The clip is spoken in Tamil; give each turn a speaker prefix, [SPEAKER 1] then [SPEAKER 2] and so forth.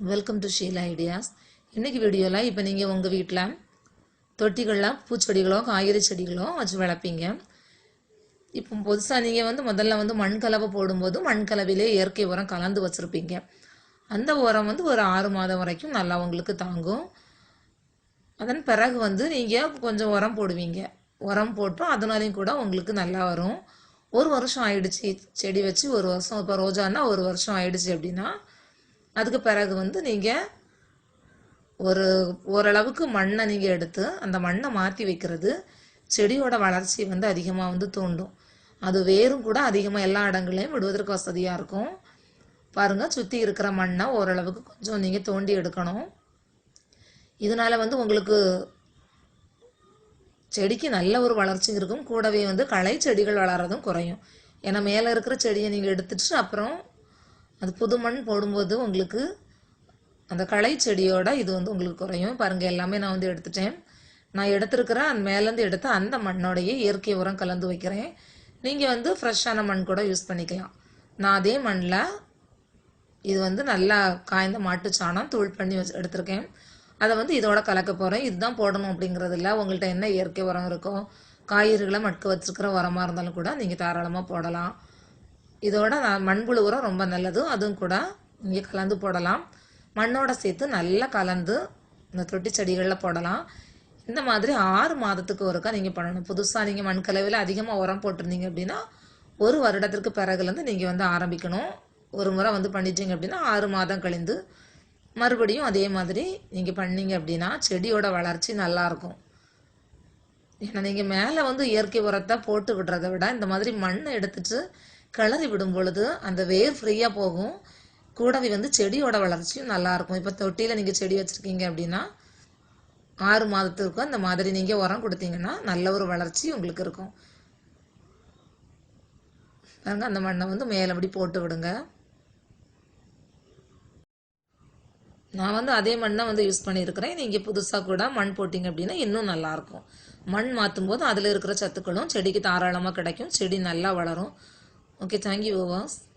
[SPEAKER 1] வெல்கம் டு ஷீலா ஐடியாஸ் இன்றைக்கி வீடியோவில் இப்போ நீங்கள் உங்கள் வீட்டில் தொட்டிகளில் பூச்செடிகளோ காய்கறி செடிகளோ வச்சு வளர்ப்பீங்க. இப்போ புதுசாக நீங்கள் வந்து முதல்ல வந்து மண் கலவை போடும்போது மண் கலவையிலே இயற்கை உரம் கலந்து வச்சுருப்பீங்க. அந்த உரம் வந்து ஒரு ஆறு மாதம் வரைக்கும் நல்லா உங்களுக்கு தாங்கும். அதன் பிறகு வந்து நீங்கள் கொஞ்சம் உரம் போடுவீங்க. உரம் போட்டும் அதனாலையும் கூட உங்களுக்கு நல்லா வரும். ஒரு வருஷம் ஆயிடுச்சு செடி வச்சு ஒரு வருஷம் இப்போ ரோஜான்னா ஒரு வருஷம் ஆயிடுச்சு அப்படின்னா அதுக்கு பிறகு வந்து நீங்கள் ஒரு ஓரளவுக்கு மண்ணை நீங்கள் எடுத்து அந்த மண்ணை மாற்றி வைக்கிறது செடியோட வளர்ச்சி வந்து அதிகமாக வந்து தூண்டும். அது வேரும் கூட அதிகமாக எல்லா இடங்களையும் விடுவதற்கு வசதியாக இருக்கும். பாருங்கள் சுற்றி இருக்கிற மண்ணை ஓரளவுக்கு கொஞ்சம் நீங்கள் தோண்டி எடுக்கணும். இதனால வந்து உங்களுக்கு செடிக்கு நல்ல ஒரு வளர்ச்சி இருக்கும். கூடவே வந்து களை செடிகள் வளர்றதும் குறையும். ஏன்னா மேலே இருக்கிற செடியை நீங்கள் எடுத்துட்டு அப்புறம் அது புது மண் போடும்போது உங்களுக்கு அந்த களை செடியோட இது வந்து உங்களுக்கு குறையும். பாருங்கள் எல்லாமே நான் வந்து எடுத்துட்டேன். நான் எடுத்திருக்கிற அந்த மேலேருந்து எடுத்து அந்த மண்ணோடையே இயற்கை உரம் கலந்து வைக்கிறேன். நீங்கள் வந்து ஃப்ரெஷ்ஷான மண் கூட யூஸ் பண்ணிக்கலாம். நான் அதே மண்ணில் இது வந்து நல்லா காய்ந்த மாட்டு சாணம் தூள் பண்ணி வச்சு எடுத்திருக்கேன். அதை வந்து இதோட கலக்க போகிறேன் இதுதான் போடணும் அப்படிங்கிறது இல்லை உங்கள்கிட்ட என்ன இயற்கை உரம் இருக்கோ காய்கறிகளை மட்க வச்சுருக்கிற உரமாக இருந்தாலும் கூட நீங்கள் தாராளமாக போடலாம். இதோட நான் மண்புழு உரம் ரொம்ப நல்லது அதுவும் கூட நீங்கள் கலந்து போடலாம். மண்ணோட சேர்த்து நல்லா கலந்து இந்த தொட்டி செடிகளில் போடலாம். இந்த மாதிரி ஆறு மாதத்துக்கு ஒருக்கா நீங்கள் பண்ணணும். புதுசாக நீங்கள் மண் கலவையில் அதிகமாக உரம் போட்டிருந்தீங்க அப்படின்னா ஒரு வருடத்திற்கு பிறகுலேருந்து நீங்கள் வந்து ஆரம்பிக்கணும். ஒரு முறை வந்து பண்ணிட்டீங்க அப்படின்னா ஆறு மாதம் கழிந்து மறுபடியும் அதே மாதிரி நீங்கள் பண்ணீங்க அப்படின்னா செடியோட வளர்ச்சி நல்லாயிருக்கும் ஏன்னா நீங்கள் மேலே வந்து இயற்கை உரத்தை போட்டு விடுறத விட இந்த மாதிரி மண்ணை எடுத்துட்டு கிளறி விடும் பொழுது அந்த வேர் ஃப்ரீயாக போகும். கூடவே வந்து செடியோட வளர்ச்சியும் நல்லாயிருக்கும் இப்போ தொட்டியில் நீங்கள் செடி வச்சுருக்கீங்க அப்படின்னா ஆறு மாதத்துக்கும் அந்த மாதிரி நீங்கள் உரம் கொடுத்தீங்கன்னா நல்ல ஒரு வளர்ச்சி உங்களுக்கு இருக்கும். பாருங்க அந்த மண்ணை வந்து மேலே அப்படி போட்டு விடுங்க. நான் வந்து அதே மண்ணை வந்து யூஸ் பண்ணியிருக்கிறேன். நீங்கள் புதுசாக கூட மண் போட்டிங்க அப்படின்னா இன்னும் நல்லாயிருக்கும் மண் மாற்றும் போது அதில் இருக்கிற சத்துக்களும் செடிக்கு தாராளமாக கிடைக்கும். செடி நல்லா வளரும். Okay, thank you, Ovas.